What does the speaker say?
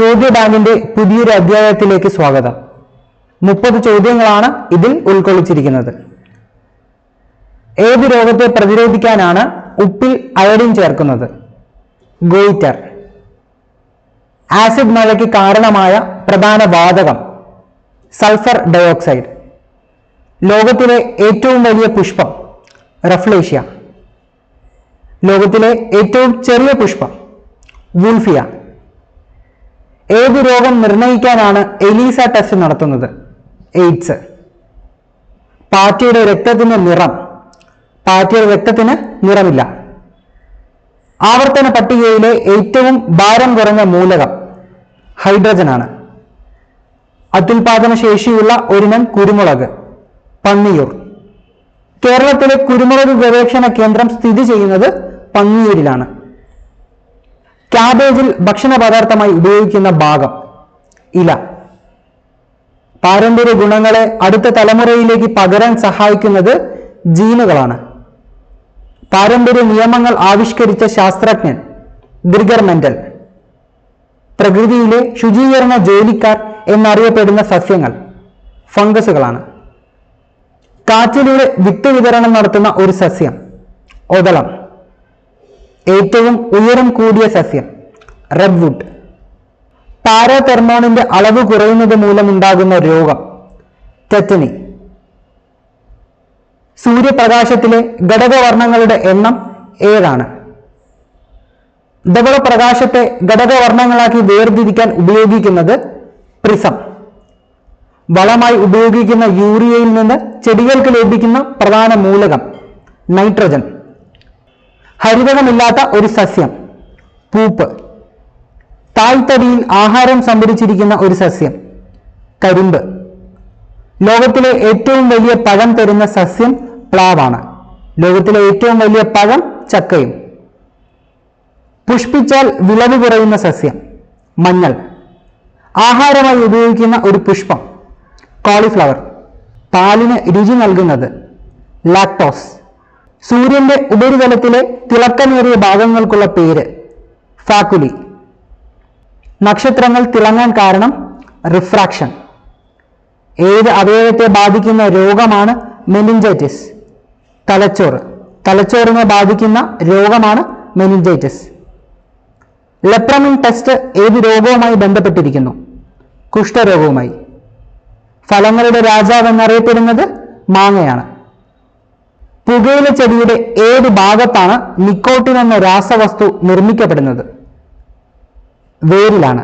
ചോദ്യ ബാങ്കിന്റെ പുതിയൊരു അധ്യായത്തിലേക്ക് സ്വാഗതം. മുപ്പത് ചോദ്യങ്ങളാണ് ഇതിൽ ഉൾക്കൊള്ളിച്ചിരിക്കുന്നത്. ഏത് രോഗത്തെ പ്രതിരോധിക്കാനാണ് ഉപ്പിൽ അയഡിൻ ചേർക്കുന്നത്? ഗോയിറ്റർ. ആസിഡ് മഴയ്ക്ക് കാരണമായ പ്രധാന വാതകം സൾഫർ ഡയോക്സൈഡ്. ലോകത്തിലെ ഏറ്റവും വലിയ പുഷ്പം റഫ്ലേഷ്യ. ലോകത്തിലെ ഏറ്റവും ചെറിയ പുഷ്പം വൂൾഫിയ. ഏത് രോഗം നിർണയിക്കാനാണ് എലീസ ടെസ്റ്റ് നടത്തുന്നത്? എയ്ഡ്സ്. പാറ്റയുടെ രക്തത്തിന്റെ നിറം. പാറ്റയുടെ രക്തത്തിന് നിറമില്ല. ആവർത്തന പട്ടികയിലെ ഏറ്റവും ഭാരം കുറഞ്ഞ മൂലകം ഹൈഡ്രജനാണ്. അത്യുൽപാദന ശേഷിയുള്ള ഒരിനം കുരുമുളക് പന്നിയൂർ. കേരളത്തിലെ കുരുമുളക് ഗവേഷണ കേന്ദ്രം സ്ഥിതി ചെയ്യുന്നത് പന്നിയൂരിലാണ്. ക്യാബേജിൽ ഭക്ഷണ പദാർത്ഥമായി ഉപയോഗിക്കുന്ന ഭാഗം ഇല. പാരമ്പര്യ ഗുണങ്ങളെ അടുത്ത തലമുറയിലേക്ക് പകരാൻ സഹായിക്കുന്നത് ജീനുകളാണ്. പാരമ്പര്യ നിയമങ്ങൾ ആവിഷ്കരിച്ച ശാസ്ത്രജ്ഞൻ ഗ്രിഗർ മെന്റൽ പ്രകൃതിയിലെ ശുചീകരണ ജോലിക്കാർ എന്നറിയപ്പെടുന്ന സസ്യങ്ങൾ ഫംഗസുകളാണ്. കാറ്റിലൂടെ വിത്ത് വിതരണം നടത്തുന്ന ഒരു സസ്യം ഒതളം ഏറ്റവും ഉയരം കൂടിയ സസ്യം റെഡ്വുഡ് പാരാതെർമോണിന്റെ അളവ് കുറയുന്നത് മൂലമുണ്ടാകുന്ന രോഗം ടെറ്റനി സൂര്യപ്രകാശത്തിലെ ഘടകവർണങ്ങളുടെ എണ്ണം ഏതാണ്? ഏഴാണ് ധവളപ്രകാശത്തെ ഘടകവർണങ്ങളാക്കി വേർതിരിക്കാൻ ഉപയോഗിക്കുന്നത് പ്രിസം. വളമായി ഉപയോഗിക്കുന്ന യൂറിയയിൽ നിന്ന് ചെടികൾക്ക് ലഭിക്കുന്ന പ്രധാന മൂലകം നൈട്രജൻ ഹരിതകമില്ലാത്ത ഒരു സസ്യം പൂപ്പ്. താഴ്ത്തടിയിൽ ആഹാരം സംഭരിച്ചിരിക്കുന്ന ഒരു സസ്യം കരിമ്പ്. ലോകത്തിലെ ഏറ്റവും വലിയ പഴം തരുന്ന സസ്യം പ്ലാവാണ്. ലോകത്തിലെ ഏറ്റവും വലിയ പഴം ചക്കയും. പുഷ്പിച്ചാൽ വിളവ് കുറയുന്ന സസ്യം മഞ്ഞൾ. ആഹാരമായി ഉപയോഗിക്കുന്ന ഒരു പുഷ്പം കോളിഫ്ലവർ. പാലിന് രുചി നൽകുന്നത് ലാക്ടോസ്. സൂര്യന്റെ ഉപരിതലത്തിലെ തിളക്കമേറിയ ഭാഗങ്ങൾക്കുള്ള പേര് ഫാക്കുലി. നക്ഷത്രങ്ങൾ തിളങ്ങാൻ കാരണം റിഫ്രാക്ഷൻ. ഏത് അവയവത്തെ ബാധിക്കുന്ന രോഗമാണ് മെനിഞ്ചൈറ്റിസ്? തലച്ചോറ്. തലച്ചോറിനെ ബാധിക്കുന്ന രോഗമാണ് മെനിഞ്ചൈറ്റിസ്. ലെപ്രമിൻ ടെസ്റ്റ് ഏത് രോഗവുമായി ബന്ധപ്പെട്ടിരിക്കുന്നു? കുഷ്ഠരോഗവുമായി. ഫലങ്ങളുടെ രാജാവ് എന്നറിയപ്പെടുന്നത് മാങ്ങയാണ്. പുകയില ചെടിയുടെ ഏത് ഭാഗത്താണ് നിക്കോട്ടിൻ എന്ന രാസവസ്തു നിർമ്മിക്കപ്പെടുന്നത്? വേരിലാണ്.